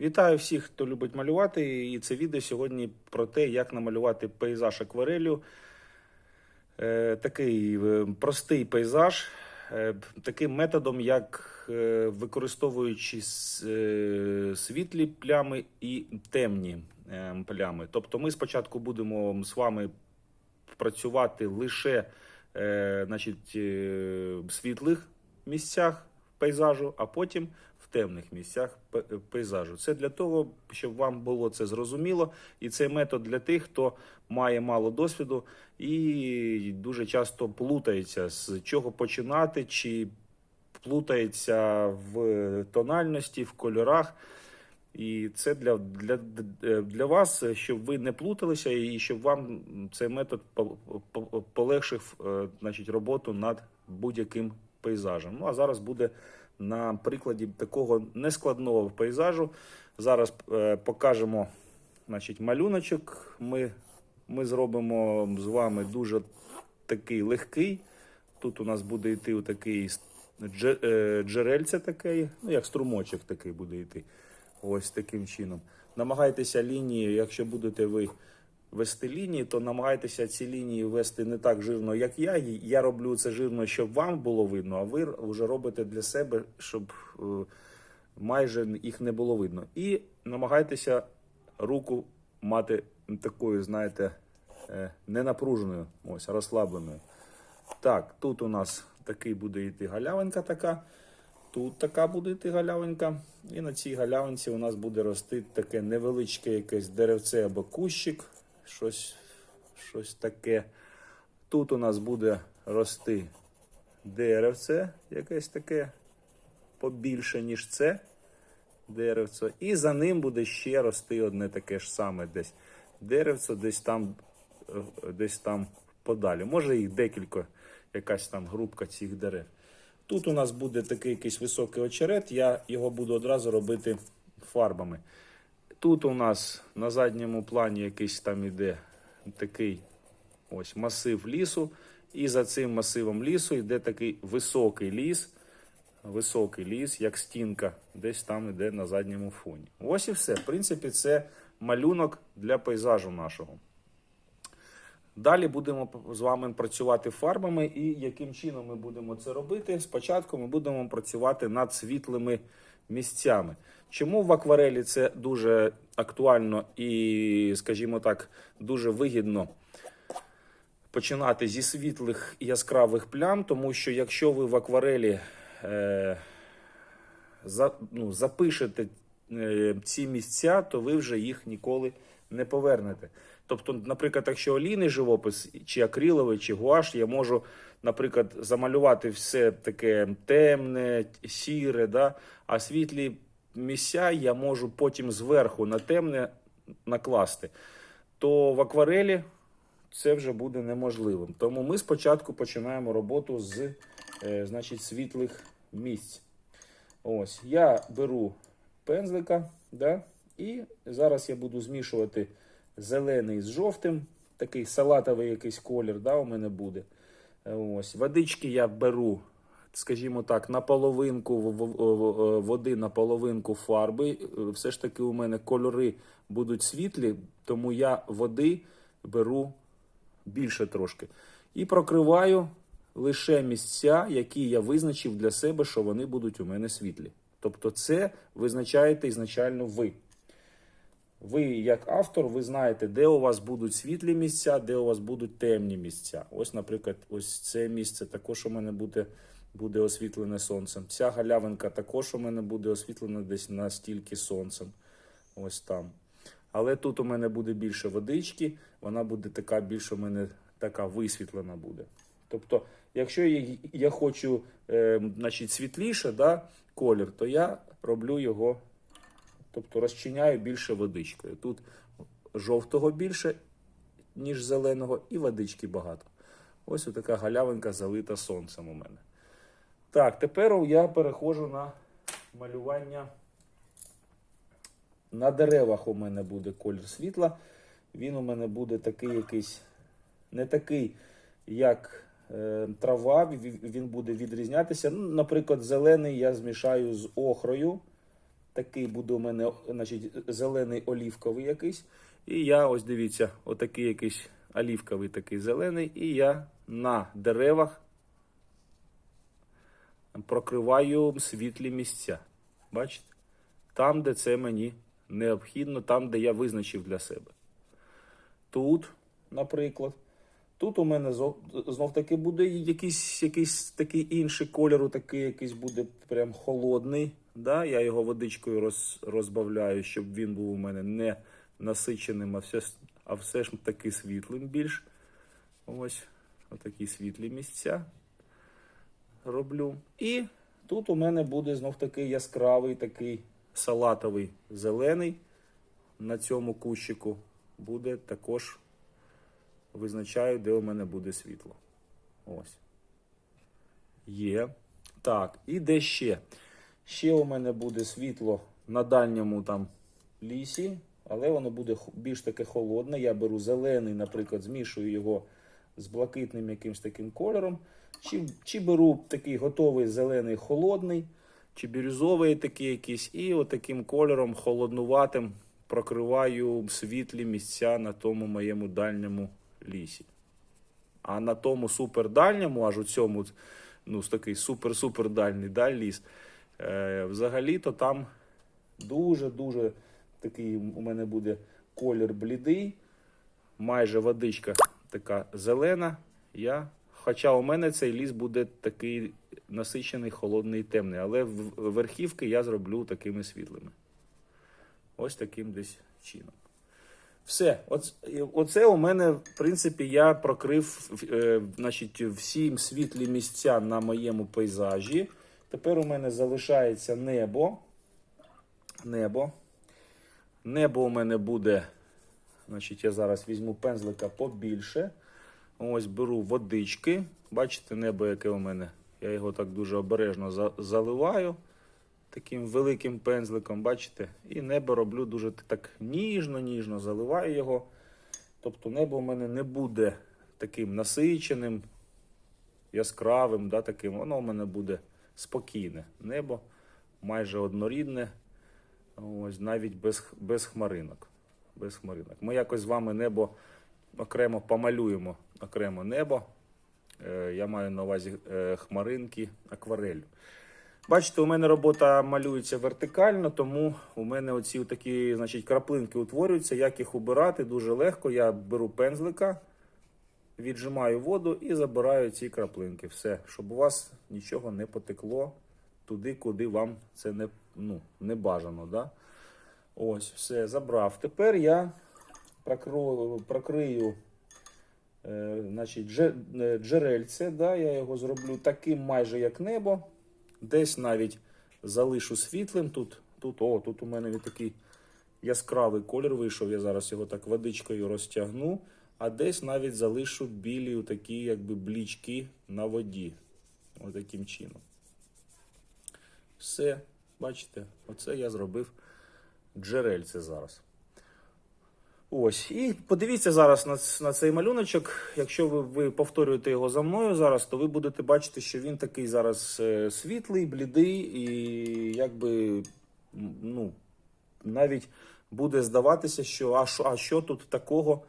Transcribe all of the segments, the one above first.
Вітаю всіх, хто любить малювати. І це відео сьогодні про те, як намалювати пейзаж акварелью. Е, такий е, простий пейзаж, е, таким методом, як використовуючи світлі плями і темні плями. Тобто ми спочатку будемо з вами працювати лише значить, в світлих місцях пейзажу, а потім темних місцях пейзажу. Це для того, щоб вам було це зрозуміло, і цей метод для тих, хто має мало досвіду і дуже часто плутається з чого починати, чи плутається в тональності, в кольорах. І це для, для, для вас, щоб ви не плуталися, і щоб вам цей метод по- по- полегшив е, значить, роботу над будь-яким пейзажем. Ну а зараз буде на прикладі такого нескладного пейзажу. Зараз е, покажемо значить, малюночок. Ми, ми зробимо з вами дуже такий легкий. Тут у нас буде йти такий джерельце таке, ну як струмочок такий буде йти. Ось таким чином. Намагайтеся лінії, якщо будете ви вести лінії, то намагайтеся ці лінії вести не так жирно, як я. Я роблю це жирно, щоб вам було видно, а ви вже робите для себе, щоб е, майже їх не було видно. І намагайтеся руку мати такою, знаєте, е, ненапруженою, ось розслабленою. Так, тут у нас такий буде йти галявинка така. Тут така буде йти галявинка. І на цій галявинці у нас буде рости таке невеличке якесь деревце або кущик. Щось, щось таке. Тут у нас буде рости деревце, якесь таке побільше, ніж це деревце. І за ним буде ще рости одне таке ж саме десь деревце, десь там, десь там подалі. Може їх декілька, якась там групка цих дерев. Тут у нас буде такий якийсь високий очерет, я його буду одразу робити фарбами. Тут у нас на задньому плані якийсь там іде такий ось масив лісу. І за цим масивом лісу йде такий високий ліс. Високий ліс, як стінка, десь там іде на задньому фоні. Ось і все. В принципі, це малюнок для пейзажу нашого. Далі будемо з вами працювати фарбами, і яким чином ми будемо це робити? Спочатку ми будемо працювати над світлими місцями. Чому в акварелі це дуже актуально і, скажімо так, дуже вигідно починати зі світлих яскравих плям, тому що якщо ви в акварелі е, за, ну, запишете е, ці місця, то ви вже їх ніколи не повернете. Тобто, наприклад, якщо олійний живопис, чи акриловий, чи гуаш, я можу, наприклад, замалювати все таке темне, сіре, да? а світлі місця я можу потім зверху на темне накласти. То в акварелі це вже буде неможливим. Тому ми спочатку починаємо роботу з е, значить, світлих місць. Ось, я беру пензлика, да? і зараз я буду змішувати зелений з жовтим. Такий салатовий якийсь колір да, у мене буде. Ось. Водички я беру, скажімо так, на половинку в- води на половинку фарби. Е, Все ж таки у мене кольори будуть світлі, тому я води беру більше трошки. І прокриваю лише місця, які я визначив для себе, що вони будуть у мене світлі. Тобто, це визначаєте ізначально ви. Ви, як автор, ви знаєте, де у вас будуть світлі місця, де у вас будуть темні місця. Ось, наприклад, ось це місце також у мене буде, буде освітлене сонцем. Ця галявинка також у мене буде освітлена десь настільки сонцем. Ось там. Але тут у мене буде більше водички, вона буде така більш у мене така висвітлена буде. Тобто, якщо я, я хочу е, значить, світліше да, колір, то я роблю його, тобто розчиняю більше водичкою. Тут жовтого більше, ніж зеленого, і водички багато. Ось така галявинка залита сонцем у мене. Так, тепер я переходжу на малювання. На деревах у мене буде колір світла. Він у мене буде такий якийсь, не такий, як е, трава, він буде відрізнятися. Ну, наприклад, зелений я змішаю з охрою. Такий буде у мене значить, зелений олівковий якийсь. І я, ось дивіться, отакий якийсь олівковий такий зелений. І я на деревах прокриваю світлі місця. Бачите? Там, де це мені необхідно, там, де я визначив для себе. Тут, наприклад, тут у мене знов, таки буде якийсь, якийсь такий інший кольор, такий якийсь буде прям холодний. Да? Я його водичкою роз, розбавляю, щоб він був у мене не насиченим, а все, а все ж таки світлим більш. Ось отакі світлі місця роблю. І тут у мене буде знов такий яскравий, такий салатовий зелений на цьому кущику буде також визначаю, де у мене буде світло. Ось. Є. Так, і де ще? Ще у мене буде світло на дальньому там лісі, але воно буде більш таке холодне. Я беру зелений, наприклад, змішую його з блакитним якимсь таким кольором. Чи, чи беру такий готовий зелений холодний, чи бірюзовий такий якийсь, і отаким кольором холоднуватим прокриваю світлі місця на тому моєму дальньому лісі. А на тому супердальньому, аж у цьому ну, такий супер-супер дальній даль ліс, е, взагалі-то там дуже-дуже такий у мене буде колір блідий, майже водичка така зелена. Я, хоча у мене цей ліс буде такий насичений, холодний і темний, але верхівки я зроблю такими світлими. Ось таким десь чином. Все, оце у мене, в принципі, я прокрив е, значить, всі світлі місця на моєму пейзажі. Тепер у мене залишається небо. Небо. Небо у мене буде. Значить, я зараз візьму пензлика побільше. Ось беру водички. Бачите, небо, яке у мене. Я його так дуже обережно за- заливаю таким великим пензликом, бачите? І небо роблю дуже так ніжно-ніжно заливаю його. Тобто небо у мене не буде таким насиченим, яскравим, да, таким. Воно у мене буде спокійне небо, майже однорідне, ось навіть без, без хмаринок. Без хмаринок. Ми якось з вами небо окремо помалюємо окремо небо. Е, Я маю на увазі е, хмаринки акварелью. Бачите, у мене робота малюється вертикально, тому у мене оці такі значить, краплинки утворюються. Як їх убирати дуже легко. Я беру пензлика, віджимаю воду і забираю ці краплинки. Все, щоб у вас нічого не потекло туди, куди вам це не, ну, не бажано. Да? Ось, все, забрав. Тепер я прокрою, прокрию значить, е, джерельце. Да? Я його зроблю таким майже як небо. Десь навіть залишу світлим. Тут, тут, о, тут у мене такий яскравий колір вийшов. Я зараз його так водичкою розтягну. А десь навіть залишу білі такі, якби блічки на воді. Ось таким чином. Все, бачите, оце я зробив джерельце зараз. Ось, і подивіться зараз на, на цей малюночок. Якщо ви, ви повторюєте його за мною зараз, то ви будете бачити, що він такий зараз е, світлий, блідий, і якби ну, навіть буде здаватися, що а що, а що тут такого?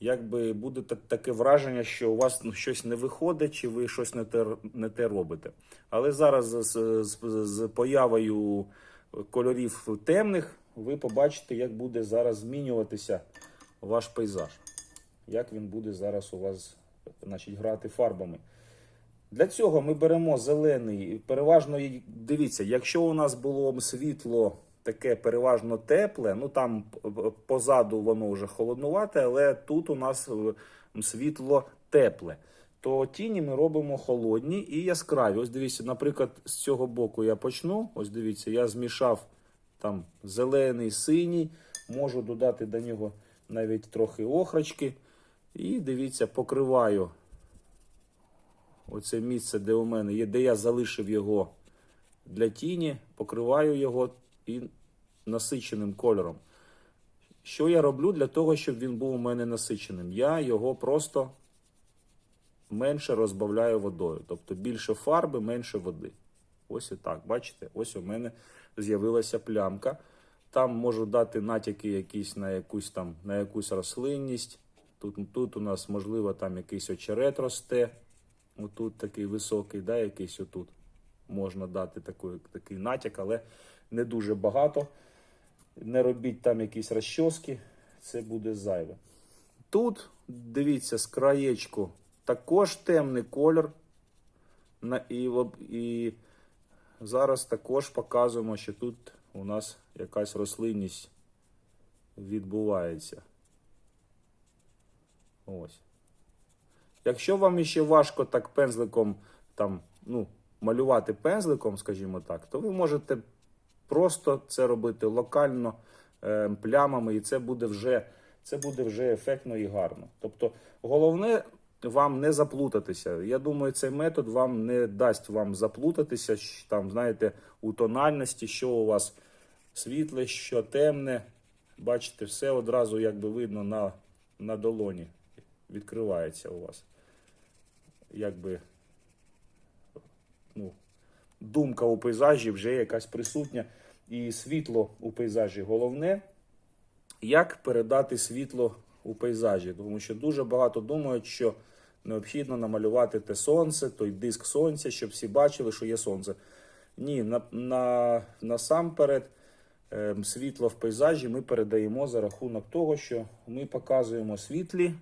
Якби буде таке враження, що у вас ну, щось не виходить, чи ви щось не те, не те робите. Але зараз з, з, з, з появою кольорів темних ви побачите, як буде зараз змінюватися ваш пейзаж. Як він буде зараз у вас значить, грати фарбами. Для цього ми беремо зелений. Переважно, дивіться, якщо у нас було світло таке переважно тепле, ну там позаду воно вже холоднувате, але тут у нас е, світло тепле. То тіні ми робимо холодні і яскраві. Ось дивіться, наприклад, з цього боку я почну. Ось дивіться, я змішав там зелений, синій, можу додати до нього навіть трохи охрочки. І дивіться, покриваю оце місце, де у мене є, де я залишив його для тіні, покриваю його і насиченим кольором. Що я роблю для того, щоб він був у мене насиченим? Я його просто менше розбавляю водою. Тобто більше фарби, менше води. Ось і так. Бачите? Ось у мене з'явилася плямка. Там можу дати натяки якісь на якусь там на якусь рослинність. Тут, тут у нас, можливо, там якийсь очерет росте. Отут такий високий, да, якийсь отут. Можна дати такий, такий натяк, але не дуже багато. Не робіть там якісь розчоски, це буде зайве. Тут, дивіться, з краєчку також темний колір. І, і зараз також показуємо, що тут у нас якась рослинність відбувається. Ось. Якщо вам іще важко так пензликом там, ну, малювати пензликом, скажімо так, то ви можете просто це робити локально е, плямами, і це буде вже це буде вже ефектно і гарно. Тобто, головне вам не заплутатися. Я думаю, цей метод вам не дасть вам заплутатися, там, знаєте, у тональності, що у вас світле, що темне. Бачите, все одразу якби видно на, на долоні. Відкривається у вас. Якби ну, думка у пейзажі вже якась присутня. І світло у пейзажі головне, як передати світло у пейзажі. Тому що дуже багато думають, що необхідно намалювати те сонце, той диск сонця, щоб всі бачили, що є сонце. Ні, на, на, насамперед ем, світло в пейзажі ми передаємо за рахунок того, що ми показуємо світлі.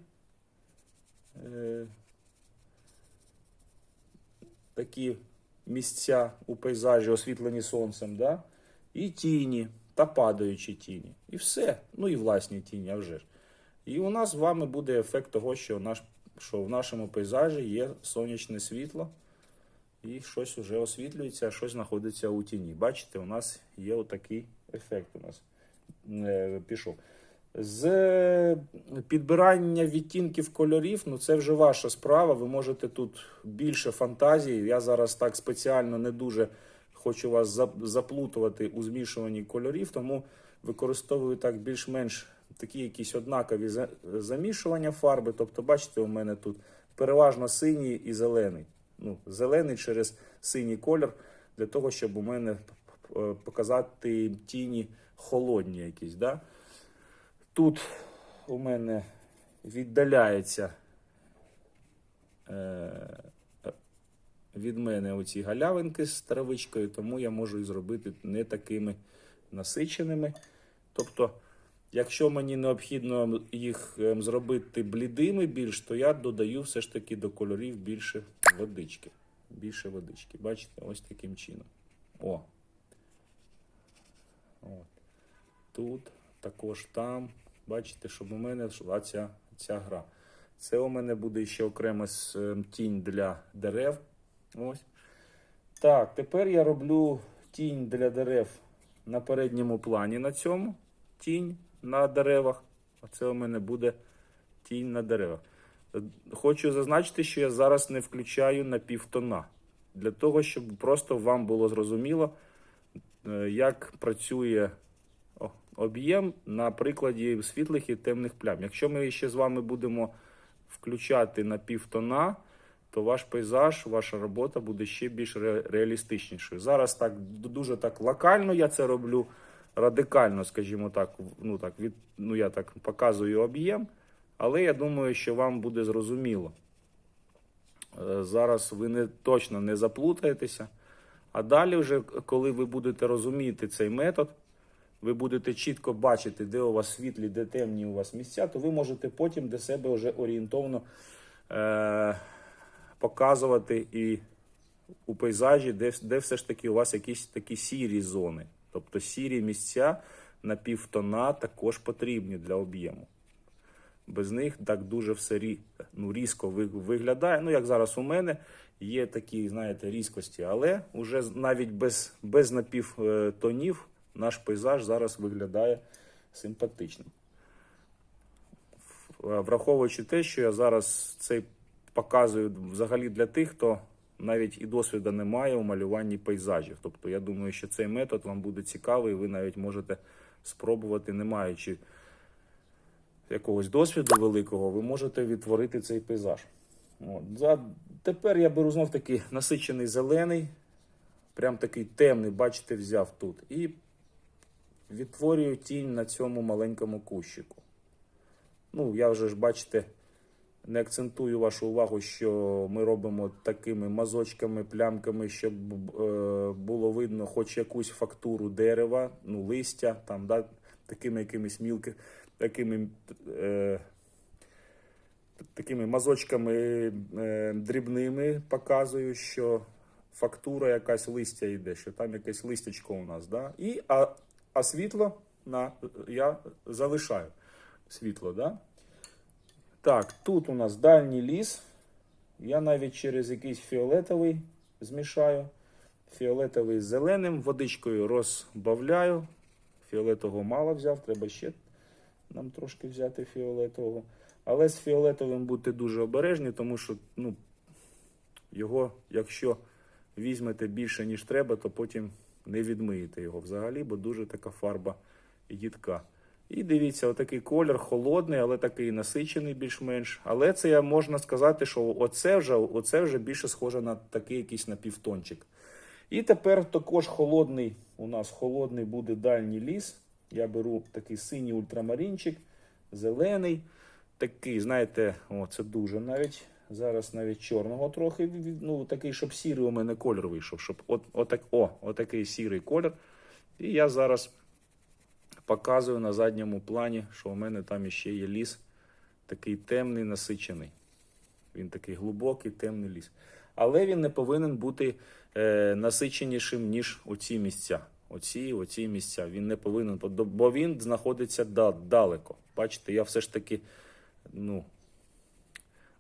Е, такі місця у пейзажі, освітлені сонцем, да? і тіні та падаючі тіні. І все. Ну і власні тіні, а вже ж. І у нас з вами буде ефект того, що, наш, що в нашому пейзажі є сонячне світло, і щось вже освітлюється, щось знаходиться у тіні. Бачите, у нас є отакий ефект у нас е, пішов. З е, підбирання відтінків кольорів, ну це вже ваша справа. Ви можете тут більше фантазії. Я зараз так спеціально не дуже хочу вас заплутувати у змішуванні кольорів, тому використовую так більш-менш такі якісь однакові замішування фарби. Тобто, бачите, у мене тут переважно синій і зелений. Ну, зелений через синій колір, для того, щоб у мене е, показати тіні холодні якісь. Да? Тут у мене віддаляється е, від мене оці галявинки з травичкою, тому я можу їх зробити не такими насиченими. Тобто, якщо мені необхідно їх ем, зробити блідими більш, то я додаю все ж таки до кольорів більше водички. Більше водички. Бачите, ось таким чином. О. От. Тут, також там. Бачите, щоб у мене йшла ця, ця гра. Це у мене буде ще окрема ем, тінь для дерев. Ось. Так, тепер я роблю тінь для дерев на передньому плані на цьому. Тінь на деревах. Оце у мене буде тінь на деревах. Е, Хочу зазначити, що я зараз не включаю на півтона. Для того, щоб просто вам було зрозуміло, е, як працює об'єм на прикладі світлих і темних плям. Якщо ми ще з вами будемо включати на півтона, то ваш пейзаж, ваша робота буде ще більш ре- реалістичнішою. Зараз так дуже так локально я це роблю, радикально, скажімо так, ну так від ну я так показую об'єм, але я думаю, що вам буде зрозуміло. Е, Зараз ви не точно не заплутаєтеся. А далі, вже коли ви будете розуміти цей метод, ви будете чітко бачити, де у вас світлі, де темні у вас місця, то ви можете потім для себе вже орієнтовно е- показувати і у пейзажі, де, де все ж таки у вас якісь такі сірі зони. Тобто сірі місця на півтона також потрібні для об'єму. Без них так дуже все рі, ну, різко виглядає. Ну, як зараз у мене є такі, знаєте, різкості, але вже навіть без, без напівтонів наш пейзаж зараз виглядає симпатичним. Враховуючи те, що я зараз цей показую взагалі для тих, хто навіть і досвіду не має у малюванні пейзажів. Тобто, я думаю, що цей метод вам буде цікавий, ви навіть можете спробувати, не маючи якогось досвіду великого, ви можете відтворити цей пейзаж. От. Тепер я беру знов таки насичений зелений. Прям такий темний, бачите, взяв тут. І відтворюю тінь на цьому маленькому кущику. Ну, я вже ж бачите, не акцентую вашу увагу, що ми робимо такими мазочками, плямками, щоб е, було видно хоч якусь фактуру дерева, ну, листя, там, да, такими якимись мілки, такими, е, такими мазочками е, дрібними показую, що фактура якась листя йде, що там якесь листячко у нас. Да? І, а, а світло на, я залишаю світло. Да? Так, тут у нас дальній ліс. Я навіть через якийсь фіолетовий змішаю. Фіолетовий з зеленим, водичкою розбавляю. Фіолетового мало взяв, треба ще нам трошки взяти фіолетового. Але з фіолетовим будьте дуже обережні, тому що ну, його, якщо візьмете більше, ніж треба, то потім не відмиєте його взагалі, бо дуже така фарба їдка. І дивіться, отакий колір холодний, але такий насичений більш-менш. Але це я можна сказати, що оце вже, оце вже більше схоже на такий якийсь напівтончик. І тепер також холодний, у нас холодний буде дальній ліс. Я беру такий синій ультрамарінчик, зелений. Такий, знаєте, о, це дуже навіть. Зараз навіть чорного трохи, ну такий, щоб сірий у мене колір вийшов. Щоб от, отак, о, отакий сірий колір. І я зараз показую на задньому плані, що у мене там іще є ліс, такий темний, насичений. Він такий глибокий, темний ліс. Але він не повинен бути е, насиченішим, ніж оці місця. Оці, оці місця. Він не повинен, бо- він знаходиться да- далеко. Бачите, я все ж таки, ну,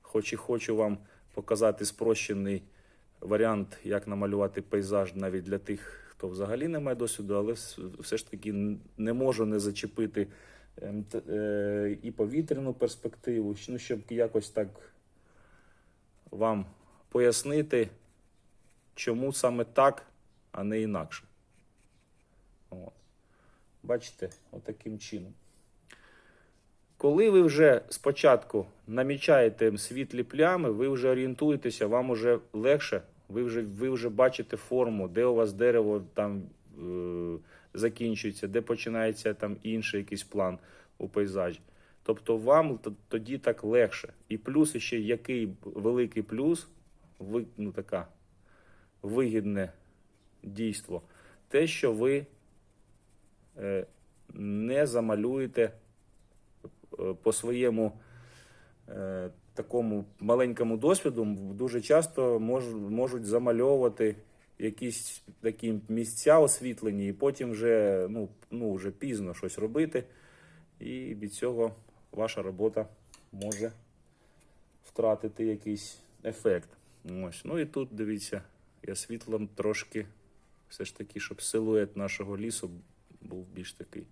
хоч і хочу вам показати спрощений варіант, як намалювати пейзаж навіть для тих, хто взагалі не має досвіду, але все ж таки не можу не зачепити ем, е, і повітряну перспективу, ну, щоб якось так вам пояснити, чому саме так, а не інакше. От. Бачите, отаким чином. Коли ви вже спочатку намічаєте світлі плями, ви вже орієнтуєтеся, вам вже легше, ви вже, ви вже бачите форму, де у вас дерево там е, закінчується, де починається там інший якийсь план у пейзажі. Тобто вам тоді так легше. І плюс ще який великий плюс, ви, ну така вигідне дійство, те, що ви е, не замалюєте е, по своєму е, такому маленькому досвіду дуже часто мож, можуть замальовувати якісь такі місця освітлені, і потім вже, ну, ну, вже пізно щось робити. І від цього ваша робота може втратити якийсь ефект. Ось. Ну і тут дивіться, я світлом трошки все ж таки, щоб силует нашого лісу був більш такий.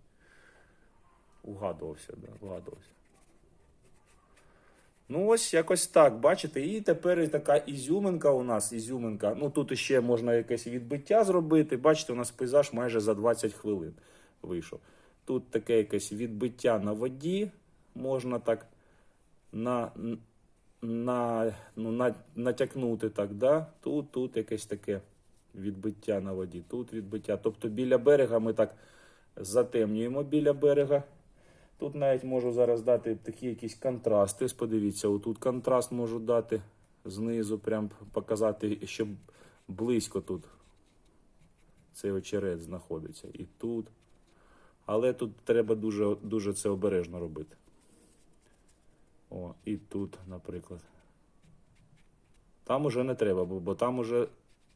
Угадувався, да, угадувався. Ну, ось якось так, бачите. І тепер така ізюминка у нас. Ізюминка. Ну тут ще можна якесь відбиття зробити. Бачите, у нас пейзаж майже за 20 хвилин вийшов. Тут таке якесь відбиття на воді. Можна так на, на, ну, на, натякнути так, да? Тут, тут якесь таке відбиття на воді, тут відбиття. Тобто біля берега ми так затемнюємо біля берега. Тут навіть можу зараз дати такі якісь контрасти. Подивіться, отут контраст можу дати знизу, прям показати, щоб близько тут цей очерет знаходиться. І тут. Але тут треба дуже, дуже це обережно робити. О, і тут, наприклад. Там уже не треба, бо, бо там уже,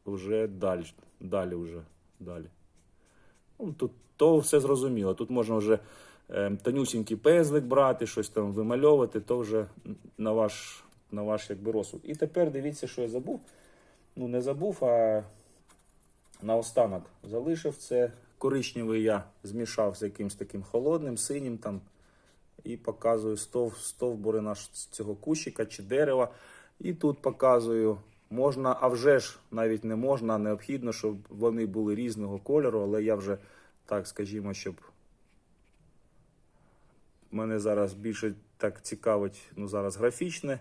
вже далі, далі вже, далі. Ну, тут то все зрозуміло. Тут можна вже е, тонюсінький пезлик брати, щось там вимальовувати, то вже на ваш, на ваш якби розсуд. І тепер дивіться, що я забув. Ну, не забув, а наостанок залишив це. Коричневий я змішав з якимось таким холодним, синім там. І показую стов, стовбури наш цього кущика чи дерева. І тут показую, можна, а вже ж навіть не можна, необхідно, щоб вони були різного кольору, але я вже так скажімо, щоб мене зараз більше так цікавить, ну зараз графічне.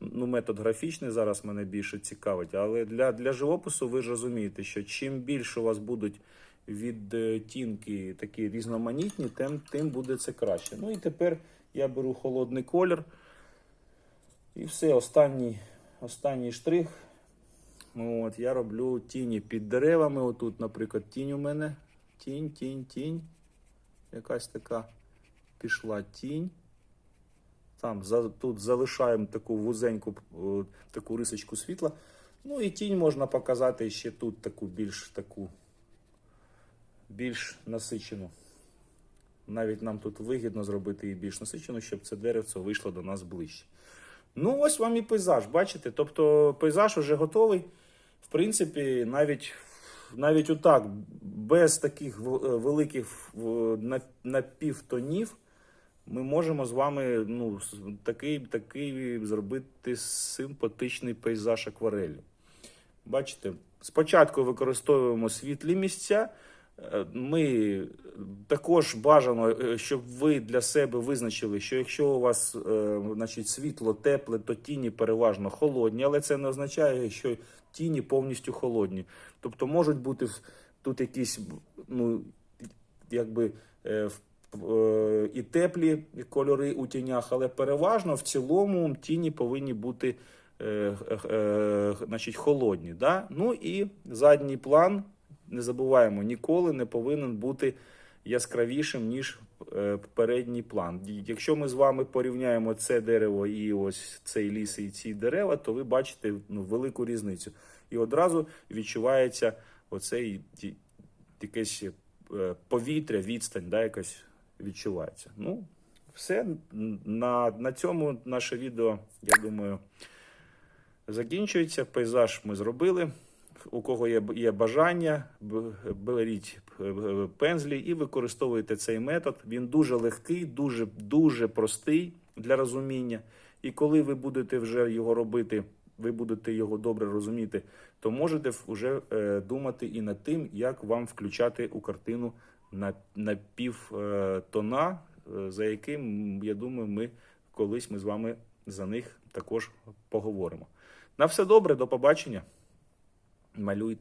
ну, метод графічний зараз мене більше цікавить, але для, для живопису ви ж розумієте, що чим більше у вас будуть відтінки такі різноманітні, тим, тим буде це краще. Ну і тепер я беру холодний колір. І все, останній, останній штрих. От, я роблю тіні під деревами. Отут, наприклад, тінь у мене. Тінь, тінь, тінь. Якась така пішла тінь. Там за, тут залишаємо таку вузеньку таку рисочку світла. Ну і тінь можна показати ще тут таку більш таку більш насичену. Навіть нам тут вигідно зробити її більш насичену, щоб це деревце вийшло до нас ближче. Ну, ось вам і пейзаж, бачите? Тобто пейзаж вже готовий. В принципі, навіть, навіть отак, без таких е, великих напівтонів, ми можемо з вами ну, такий, такий зробити симпатичний пейзаж акварелью. Бачите, спочатку використовуємо світлі місця. Ми також бажано, е, щоб ви для себе визначили, що якщо у вас е, значить, світло тепле, то тіні переважно холодні, але це не означає, що тіні повністю холодні. Тобто можуть бути тут якісь ну, якби е, і теплі кольори у тінях, але переважно в цілому тіні повинні бути значить, холодні. Да? Ну і задній план, не забуваємо, ніколи не повинен бути яскравішим, ніж е, передній план. Якщо ми з вами порівняємо це дерево і ось цей ліс і ці дерева, то ви бачите ну, велику різницю. І одразу відчувається оцей якесь е, повітря, відстань, да, якось відчувається. Ну, все. На, на цьому наше відео, я думаю, закінчується. Пейзаж ми зробили. У кого є, є бажання, беріть е, пензлі і використовуйте цей метод. Він дуже легкий, дуже, дуже простий для розуміння. І коли ви будете вже його робити, ви будете його добре розуміти, то можете вже е, думати і над тим, як вам включати у картину на, на пів е, тона, е, за яким, я думаю, ми колись ми з вами за них також поговоримо. На все добре, до побачення. Malú.